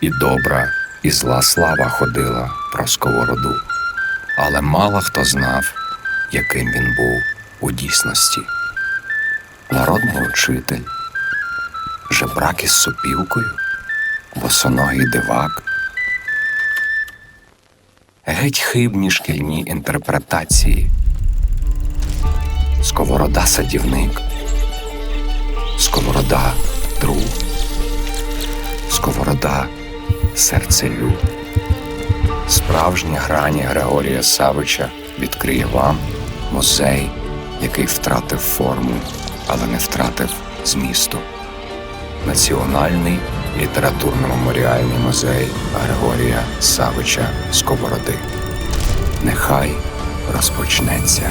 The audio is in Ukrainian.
І добра, і зла слава ходила про сковороду. Але мало хто знав, яким він був у дійсності. Народний учитель, жебрак із сопілкою, босоногий дивак. Геть хибні шкільні інтерпретації. Сковорода садівник, сковорода друг, серцелюб. Справжні грані Григорія Савича відкриє вам музей, який втратив форму, але не втратив змісту. Національний літературно-меморіальний музей Григорія Савича Сковороди. Нехай розпочнеться.